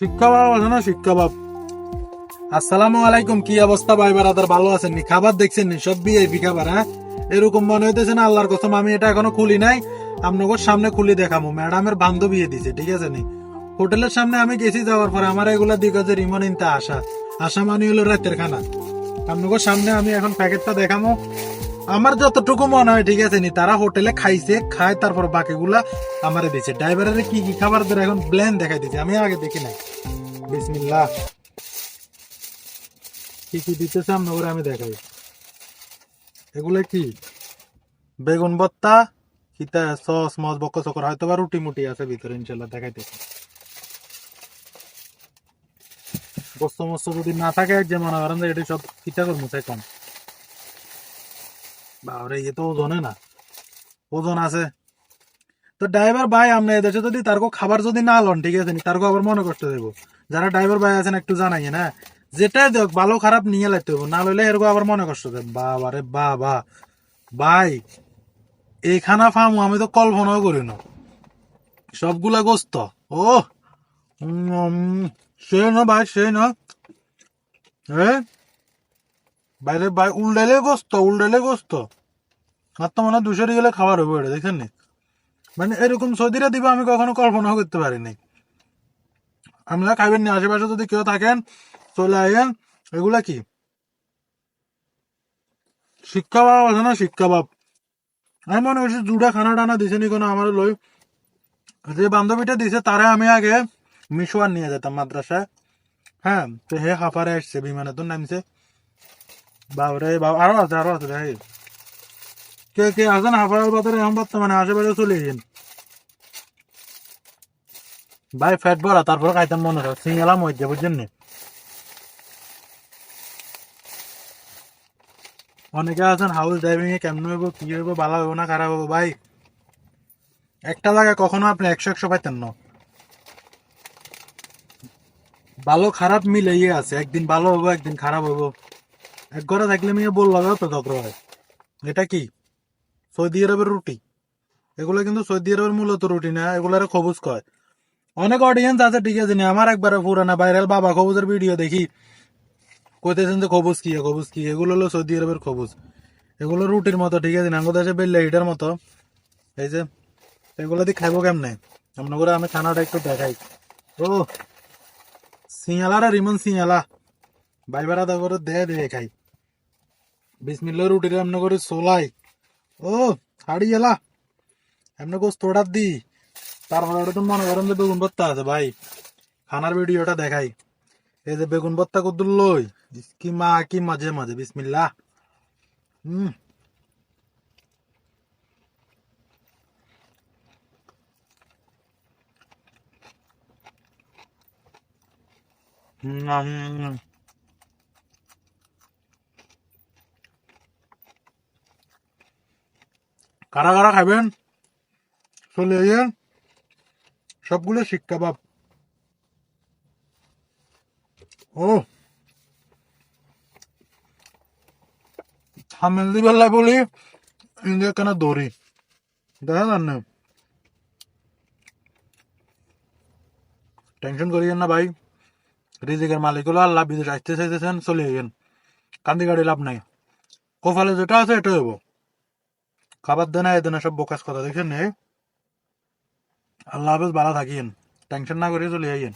শিক্ষা বাবা আছে না শিক্ষা বাপ আসসালামু আলাইকুম, কি অবস্থা ভাই বারাদার? ভালো আছেন নি? খাবার দেখছেন নি? সব বিআইপি খাবার হ্যাঁ? এরকম মনে হইতেছে না আল্লাহর কসম, আমি এটা এখনও খুলি নাই। আপনাকে সামনে খুলি দেখাবো ম্যাডামের বান্ধবী দিছে, ঠিক আছে নি? হোটেলের সামনে আমি গেছি যাওয়ার পরে আমার এগুলা দিকে যে রিমন ইনতে আসা। আসা মানে হলো রাতের খানা। আপনাকে সামনে আমি এখন প্যাকেটটা দেখাবো আমার যতটুকু মনে হয়, ঠিক আছে নি, তারা হোটেলে খাইছে, খায়, তারপর বাকিগুলা আমারে দিছে। ড্রাইভারের কি কি খাবার ধরে এখন প্ল্যান দেখাই দিছে, আমি আগে দেখি নাই। বিসমিল্লাহ। কি কি দিতেছে করে আমি দেখাই। এগুলা কি? বেগুন ভর্তা কিতা সস, মস বক্ক চকর, হয়তো বা রুটি মুটি আছে ভিতরে ইনশাল্লাহ দেখাইতেছে। গোস্ত মস্ত যদি না থাকে, যে মনে করেন এটা সব কিতা করব কম বাবরে ইয়ে তো ওজনে না। ওজন আছে। তো ড্রাইভার ভাই আমরা এদেশে যদি তারকো খাবার যদি না লন, ঠিক আছে তারকো আবার মনে কষ্ট দেবো যারা ড্রাইভার ভাই আছেন, একটু জানাই না? যেটাই দেখ ভালো খারাপ নিয়ে লাইতে হব না লইলে এরকম আবার মনে কষ্ট দেব বাবা রে বাবা। ভাই এই খানা ফার্ম আমি তো কল্পনাও করি না। সবগুলা গোস্ত। ও সে না ভাই, সে না। হ্যাঁ বাইরে ভাই উল্টাইলে গোস্ত উল্টাইলে গোস্ত। আর তো মনে হয় দুশো গেলে খাবার হবে এটা, দেখেন নি? মানে এরকম সৌদিরা দিবে, আমি কখনো কল্পনাও করতে পারিনি। আপনারা খাইবেন না, আশেপাশে যদি কেউ থাকেন, চলে আইয়েন এগুলা কি? শিক্ষা বাপ আছে না, শিক্ষা বাপ। আমি মনে করছি জুড়া খানা টানা দিছে নি কোনো আমার লই যে বান্ধবীটা দিছে, তারে আমি আগে মিশোয়ার নিয়ে যেতাম মাদ্রাসায়। হ্যাঁ তো হে হাফারে আসছে, বিমানে তো নামছে। বাবরে বাবা আরও আছে আরও আছে ভাই কে কে হাফারের বাজারে এখন বর্তমানে আশেপাশে চলে গেছেন ভাই ফ্যাট ভরা তারপরে খাইতাম মনে হয় সিঙ্গেলা বুঝছেন অনেকে আছেন হাউস ড্রাইভিং এ কেমন হইব, কি হইব ভালো হইব না খারাপ হইব ভাই একটা জায়গায় কখনো আপনি একশো একশো পাইতেন না। ভালো খারাপ মিলেই আছে, একদিন ভালো হব একদিন খারাপ হব এক ঘরে থাকলে মেয়ে বলল তো দক্র হয় এটা কি? সৌদি আরবের রুটি? এগুলো কিন্তু সৌদি আরবের মূলত রুটি না, এগুলার খবুজ কয়। অনেক অডিয়েন্স আছে, ঠিক আছে আমার একবারে পুরানা ভাইরাল বাবা খবুজের ভিডিও দেখি। কইতেছেন যে খবুজ কি খবুজ কি? এগুলো হলো সৌদি আরবের খবুজ। এগুলো রুটির মতো, ঠিক আছে নাঙ্গো দেশে বেললে এটার মতো। এই যে, এগুলো দিয়ে খাইবো কেমনে? এমন করে আমি খানাটা একটু দেখাই। ও সিঙ্গালা রিমন সিঙ্গালা। ভাই বেড়া দে দে, খাই। বিসমিল্লা রুটির এমন করে সোলাই ও, হাড়ি এলা। এমন গোস তোড়ার দি। তারপরে ওটা তো মনে করেন যে বেগুন ভর্তা আছে ভাই। খানার ভিডিওটা দেখাই। এই যে বেগুন ভর্তা কদ্দুর লই কি মা, কি মাঝে মাঝে বিসমিল্লা হুম হুম কারা কারা খাবেন চলে আইয়েন সবগুলো শিক্ষা বাপ ও হামেলদি বেলায় বলি, ইন্ডিয়া কেন দৌড়ি? দেখা যান না। টেনশন করিয়েন না ভাই। রিজিকের মালিক হলো আল্লাহ বিদেশ আসতে চাইতেছেন, চলে গেন কান্দি গাড়ি লাভ নাই। কোফালে যেটা আছে এটা হইব। খাবার দেনা এ দেনা সব বোকাস কথা, দেখছেন আল্লাহ হাফেজ, ভালো থাকিয়েন। টেনশন না করে চলে আইয়েন।